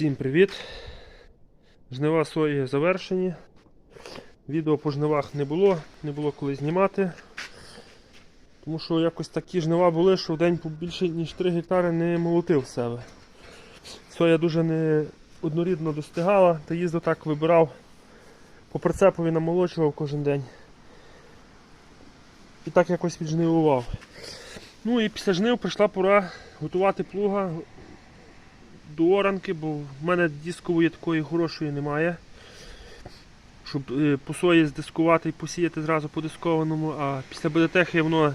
Всім привіт! Жнива сої завершені. Відео по жнивах не було, не було коли знімати. Тому що якось такі жнива були, що в день більше ніж 3 гектари не молотив себе. Соя дуже не однорідно достигала, та їздив так вибирав, по прицепові намолочував кожен день. І так якось віджнивував. Ну і після жнив прийшла пора готувати плуга до бо в мене дискової такої хорошої немає. Щоб е, по сої здискувати і посіяти зразу по дискованому, а після БДТХ воно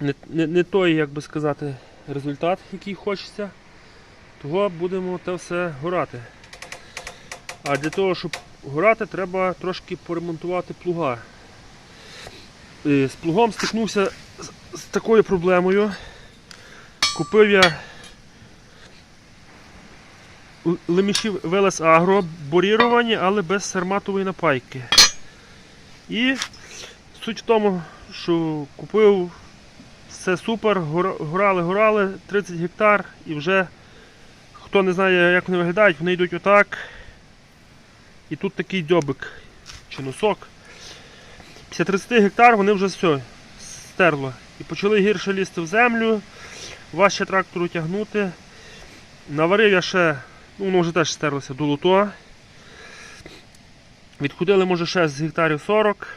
не, не, не той, як би сказати, результат, який хочеться. Того будемо те все горати. А для того, щоб горати, треба трошки поремонтувати плуга. Е, З плугом стикнувся з, такою проблемою. Купив я лемішів Велес Агро, боріровані, але без сарматової напайки. І суть в тому, що купив все супер, горали, горали, 30 гектар і вже хто не знає, як вони виглядають, вони йдуть отак. І тут такий дзьобик чи носок. Після 30 гектар вони вже все стерло. І почали гірше лізти в землю, важче трактору тягнути. Наварив я ще Ну, воно вже теж стерлося до луто. Відходили, може, ще з гектарів 40.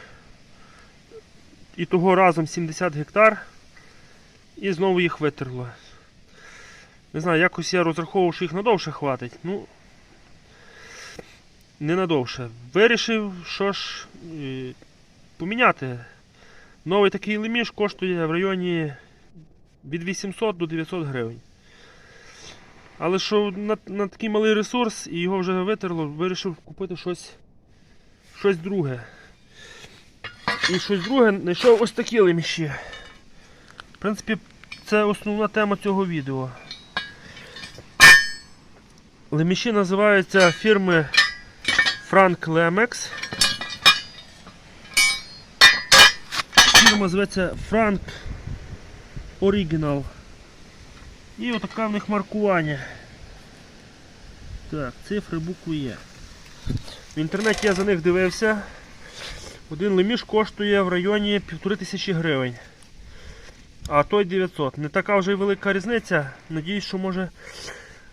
І того разом 70 гектар. І знову їх витерло. Не знаю, якось я розраховував, що їх надовше хватить. Ну, не надовше. Вирішив, що ж е, поміняти. Новий такий леміш коштує в районі від 800 до 900 гривень. Але що на, на такий малий ресурс і його вже витерло, вирішив купити щось, щось друге. І щось друге знайшов ось такі леміші. В принципі, це основна тема цього відео. Леміші називаються фірми Frank Lemex. Фірма зветься Frank Original. І отаке в них маркування. Так, цифри букви є. В інтернеті я за них дивився. Один леміш коштує в районі 1500 гривень. А той 900. Не така вже й велика різниця. Надіюсь, що може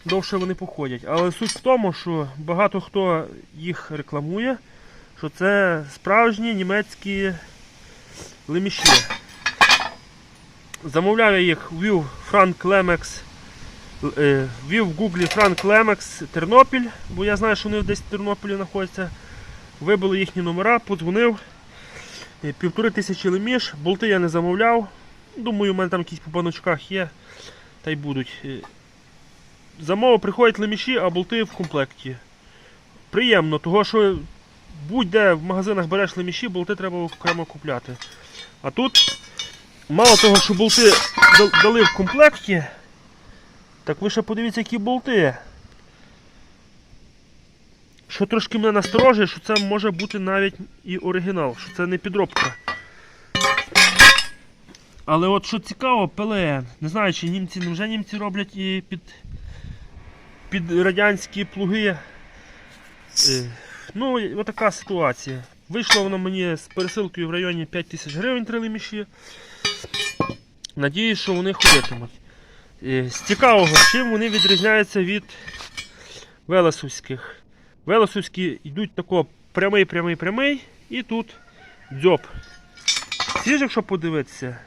довше вони походять. Але суть в тому, що багато хто їх рекламує, що це справжні німецькі леміші. Замовляв я їх, ввів Frank Lemex, е, ввів в гуглі Frank Lemex Тернопіль, бо я знаю, що вони десь в Тернополі знаходяться. Вибили їхні номера, подзвонив. Е, Півтори тисячі леміш, болти я не замовляв. Думаю, у мене там якісь по баночках є, та й будуть. Е, Замовив, приходять леміші, а болти в комплекті. Приємно, того що будь-де в магазинах береш леміші, болти треба окремо купляти. А тут Мало того, що болти дали в комплекті, так ви ще подивіться, які болти. Що трошки мене насторожує, що це може бути навіть і оригінал, що це не підробка. Але от що цікаво, ПЛН. Не знаю, чи німці, невже німці роблять і під, під радянські плуги. Е, Ну, отака ситуація. Вийшло воно мені з пересилкою в районі 5000 гривень три леміші. Надіюсь, що вони ходитимуть. Е, З цікавого, чим вони відрізняються від велесовських. Велесовські йдуть тако прямий, прямий, прямий і тут дзьоб. Ці ж, якщо подивитися,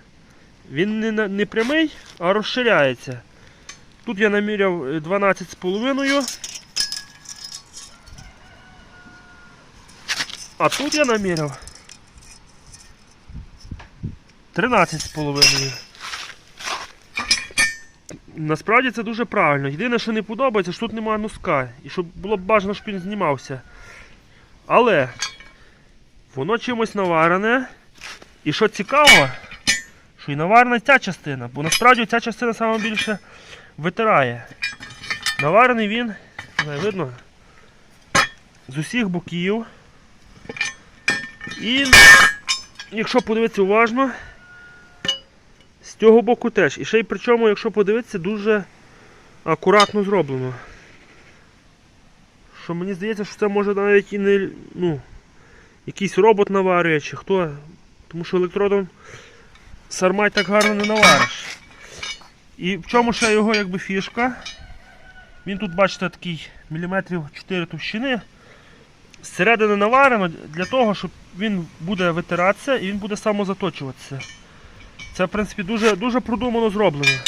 він не, не прямий, а розширяється. Тут я наміряв е, 12,5. А тут я наміряв 13,5. Насправді це дуже правильно. Єдине, що не подобається, що тут немає носка. І щоб було б бажано, щоб він знімався. Але воно чимось наварене. І що цікаво, що і наварена ця частина, бо насправді ця частина саме більше витирає. Наварений він, не видно, з усіх боків. І якщо подивитися уважно, з цього боку теж. І ще й причому, якщо подивитися, дуже акуратно зроблено. що мені здається, що це може навіть і не ну, якийсь робот наварює, чи хто. Тому що електродом сармай так гарно не навариш. І в чому ще його якби фішка? Він тут, бачите, такий міліметрів 4 товщини. Зсередини наварено для того, щоб він буде витиратися і він буде самозаточуватися. Це, в принципі, дуже, дуже продумано зроблено.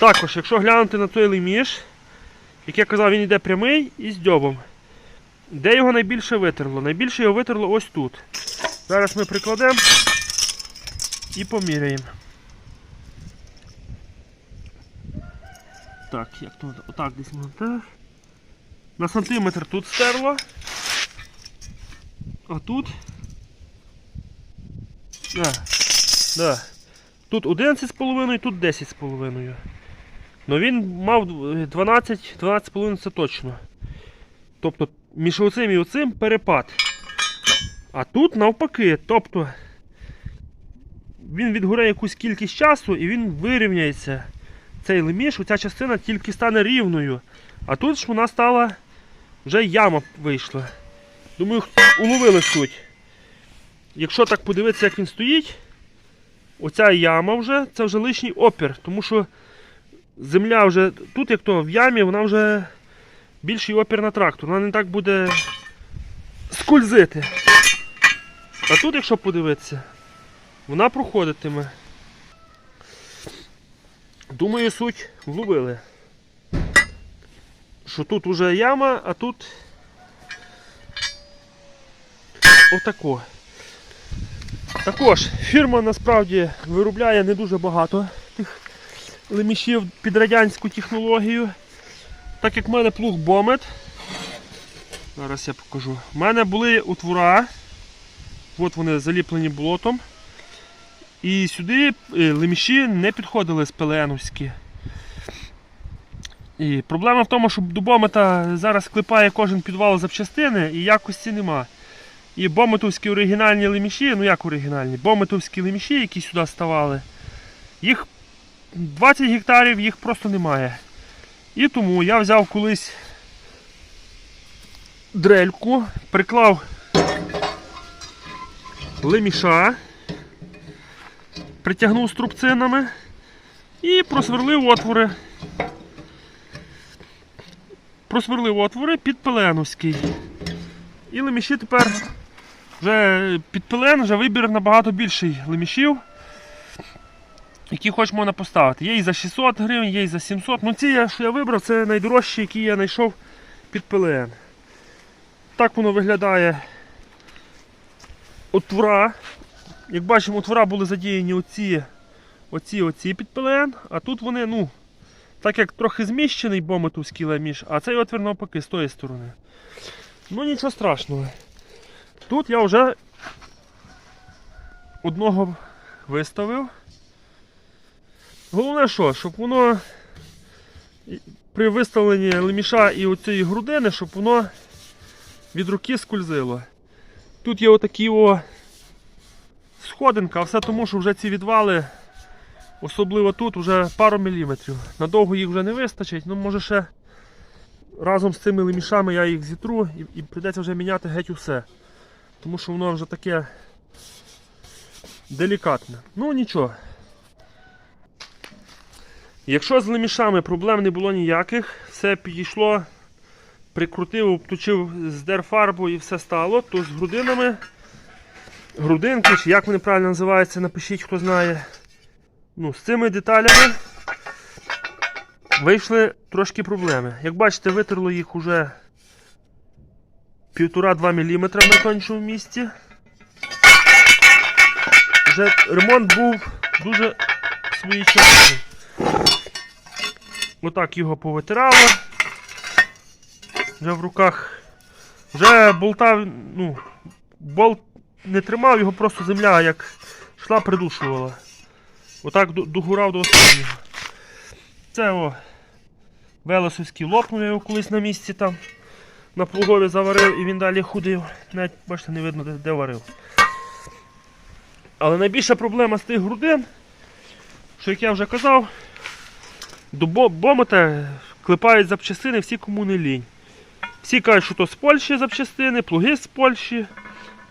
Також, якщо глянути на той леміш, як я казав, він йде прямий і з дьобом. Де його найбільше витерло? Найбільше його витерло ось тут. Зараз ми прикладемо і поміряємо. Так, як тут? Отак десь так. На сантиметр тут стерло. А тут. Да. Да. Тут 11,5, тут 10,5. Ну він мав 12, 12,5 це точно. Тобто між оцим і оцим перепад. А тут навпаки. Тобто він відгорає якусь кількість часу і він вирівняється. Цей леміш, оця частина тільки стане рівною. А тут ж вона стала вже яма вийшла. Думаю, уловили суть. Якщо так подивитися, як він стоїть, оця яма вже це вже лишній опір, тому що земля вже тут, як то в ямі, вона вже більший опір на трактор. Вона не так буде скользити. А тут, якщо подивитися, вона проходитиме. Думаю, суть вловили. Що тут уже яма, а тут отако. Також фірма насправді виробляє не дуже багато тих лемішів під радянську технологію. Так як в мене плуг Бомет. Зараз я покажу. У мене були утвора. От вони заліплені болотом. І сюди е, леміші не підходили з пеленовські. І проблема в тому, що до бомета зараз клепає кожен підвал запчастини і якості нема. І бометовські оригінальні леміші, ну як оригінальні, бометовські леміші, які сюди ставали, їх 20 гектарів їх просто немає. І тому я взяв колись дрельку, приклав леміша, притягнув струбцинами і просверлив отвори. Просверлив отвори під пеленовський. І леміші тепер вже під пелен, вже вибір набагато більший лемішів, які хоч можна поставити. Є і за 600 гривень, є і за 700. Ну ці, що я вибрав, це найдорожчі, які я знайшов під пелен. Так воно виглядає отвора. Як бачимо, отвора були задіяні оці, оці, оці під пелен, а тут вони, ну, так як трохи зміщений бометовський леміш, а цей отвір навпаки з тої сторони. Ну нічого страшного. Тут я вже одного виставив. Головне що, щоб воно при виставленні леміша і оцієї грудини, щоб воно від руки скользило. Тут є отакі о сходинка, а все тому, що вже ці відвали, особливо тут, вже пару міліметрів. Надовго їх вже не вистачить, ну може ще разом з цими лемішами я їх зітру і, і прийдеться вже міняти геть усе. Тому що воно вже таке делікатне. Ну нічого. Якщо з лемішами проблем не було ніяких, все підійшло, прикрутив, обточив, здер фарбу і все стало, то з грудинами, грудинки, чи як вони правильно називаються, напишіть, хто знає. Ну, з цими деталями вийшли трошки проблеми. Як бачите, витерло їх уже 1,5-2 мм в найтоншому місці. Вже ремонт був дуже своєчасний. Отак його повитирало. Вже в руках. Вже болта, ну, болт не тримав, його просто земля як йшла, придушувала. Отак догурав до останнього. Це о. Велосовський лопнув його колись на місці там. На плугові заварив і він далі ходив. Навіть бачите, не видно, де, варив. Але найбільша проблема з тих грудин, що як я вже казав, до бо- бомота клепають запчастини всі, кому не лінь. Всі кажуть, що то з Польщі запчастини, плуги з Польщі.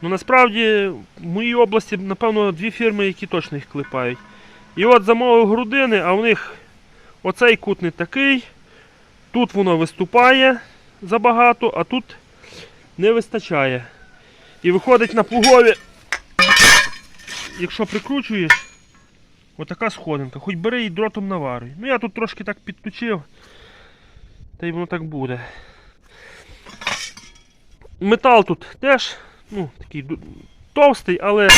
Ну насправді в моїй області, напевно, дві фірми, які точно їх клепають. І от замовив грудини, а у них оцей кут не такий. Тут воно виступає забагато, а тут не вистачає. І виходить на плугові, якщо прикручуєш, отака сходинка. Хоч бери і дротом наварюй. Ну я тут трошки так підточив, та й воно так буде. Метал тут теж ну, такий товстий, але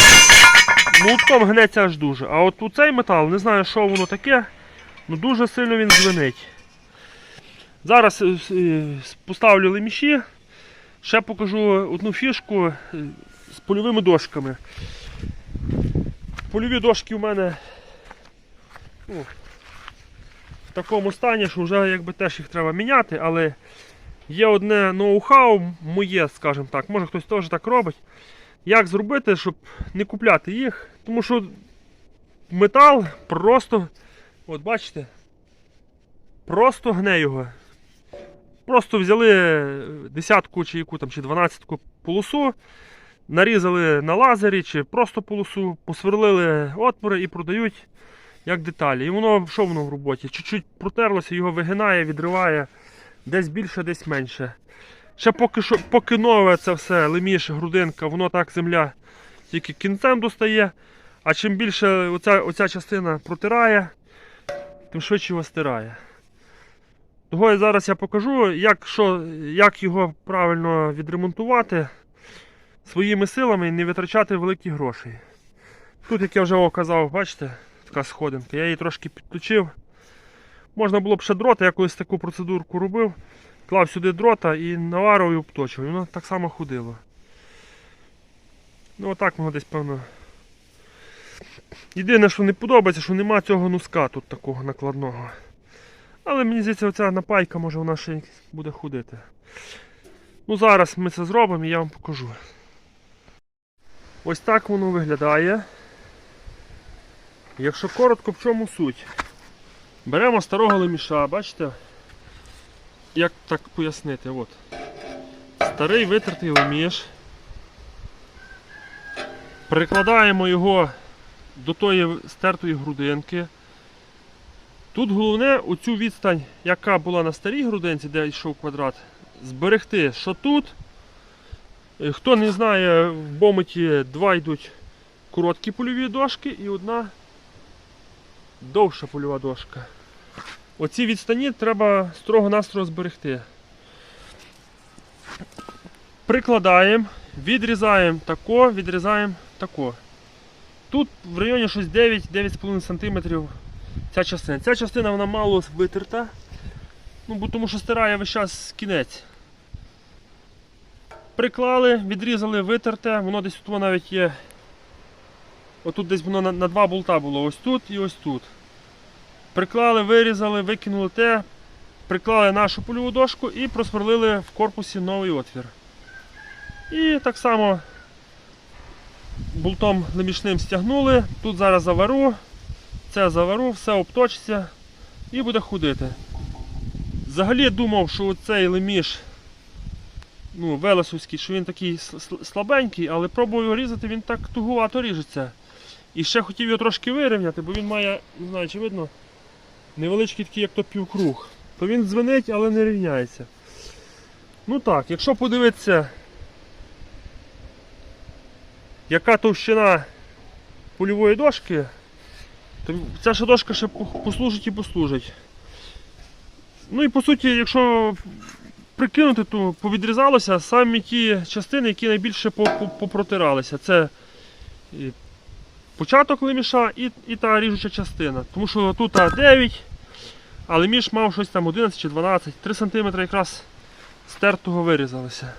молотком гнеться аж дуже. А от у цей метал, не знаю, що воно таке, ну дуже сильно він звенить. Зараз е, е, поставлю леміші. Ще покажу одну фішку е, з польовими дошками. Польові дошки у мене ну, в такому стані, що вже якби теж їх треба міняти, але є одне ноу-хау моє, скажімо так, може хтось теж так робить. Як зробити, щоб не купляти їх? Тому що метал просто, от бачите, просто гне його. Просто взяли десятку чи яку там, чи дванадцятку полосу, нарізали на лазері чи просто полосу, посверлили отвори і продають як деталі. І воно що воно в роботі? Чуть-чуть протерлося, його вигинає, відриває, десь більше, десь менше. Ще поки що, поки нове це все, леміш, грудинка, воно так земля тільки кінцем достає. А чим більше оця, оця частина протирає, тим швидше його стирає. Того я зараз я покажу, як, що, як його правильно відремонтувати своїми силами і не витрачати великі гроші. Тут, як я вже казав, бачите, така сходинка, я її трошки підточив. Можна було б ще дрота, я колись таку процедурку робив. Клав сюди дрота і наварив і обточив. І воно так само ходило. Ну отак воно десь певно. Єдине, що не подобається, що нема цього носка тут такого накладного. Але мені здається, оця напайка, може вона ще буде ходити. Ну зараз ми це зробимо і я вам покажу. Ось так воно виглядає. Якщо коротко, в чому суть? Беремо старого леміша, бачите? Як так пояснити? От. Старий витертий леміш. Прикладаємо його до тої стертої грудинки. Тут головне оцю відстань, яка була на старій грудинці, де йшов квадрат, зберегти, що тут. Е, Хто не знає, в бомиті два йдуть короткі польові дошки і одна довша польова дошка. Оці відстані треба строго-настрого зберегти. Прикладаємо, відрізаємо тако, відрізаємо тако. Тут в районі щось 9-9,5 см ця частина. Ця частина вона мало витерта, ну, бо тому що стирає весь час кінець. Приклали, відрізали, витерте, воно десь тут навіть є. Отут десь воно на, на два болта було, ось тут і ось тут. Приклали, вирізали, викинули те, приклали нашу польову дошку і просверлили в корпусі новий отвір. І так само болтом лемішним стягнули, тут зараз завару, це завару, все обточиться і буде ходити. Взагалі думав, що цей леміш ну, велесовський, що він такий слабенький, але пробую різати, він так тугувато ріжеться. І ще хотів його трошки вирівняти, бо він має, не знаю, чи видно, невеличкий такий, як то півкруг. То він дзвенить, але не рівняється. Ну так, якщо подивитися, яка товщина польової дошки, то ця ще дошка ще послужить і послужить. Ну і по суті, якщо прикинути, то повідрізалося самі ті частини, які найбільше по- по- попротиралися. Це початок леміша і, і та ріжуча частина. Тому що тут 9, а леміш мав щось там 11 чи 12, 3 см якраз стертого вирізалося.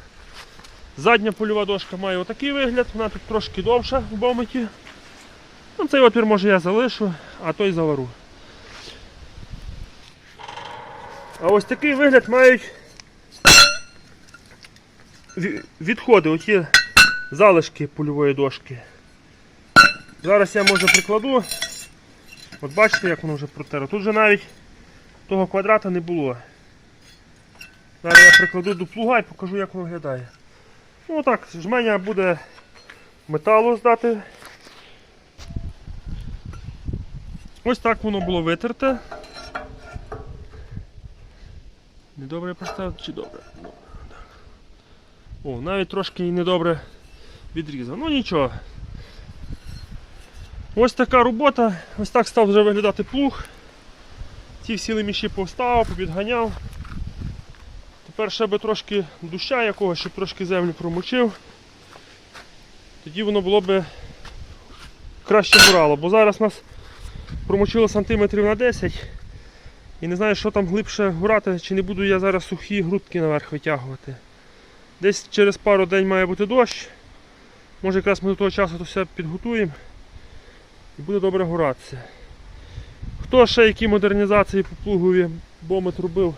Задня польова дошка має отакий вигляд, вона тут трошки довша в бомиті. Ну, цей отвір може я залишу, а той завару. А ось такий вигляд мають відходи, оті залишки польової дошки. Зараз я може прикладу. От бачите, як воно вже протерло. Тут вже навіть того квадрата не було. Зараз я прикладу до плуга і покажу, як воно виглядає. Ну так, жменя буде металу здати. Ось так воно було витерте. Недобре поставив чи добре? О, навіть трошки і недобре відрізав. Ну нічого. Ось така робота. Ось так став вже виглядати плуг. Ці всі леміші поставив, попідганяв. Тепер ще би трошки дуща якогось, щоб трошки землю промочив. Тоді воно було би краще бурало, бо зараз нас промочило сантиметрів на 10. І не знаю, що там глибше гурати, чи не буду я зараз сухі грудки наверх витягувати. Десь через пару день має бути дощ. Може якраз ми до того часу то все підготуємо і буде добре гуратися. Хто ще які модернізації по плугові бомет робив,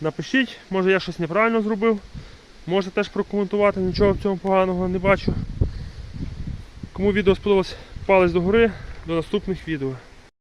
напишіть, може я щось неправильно зробив. Можете теж прокоментувати, нічого в цьому поганого не бачу. Кому відео сподобалось, палець догори, до наступних відео.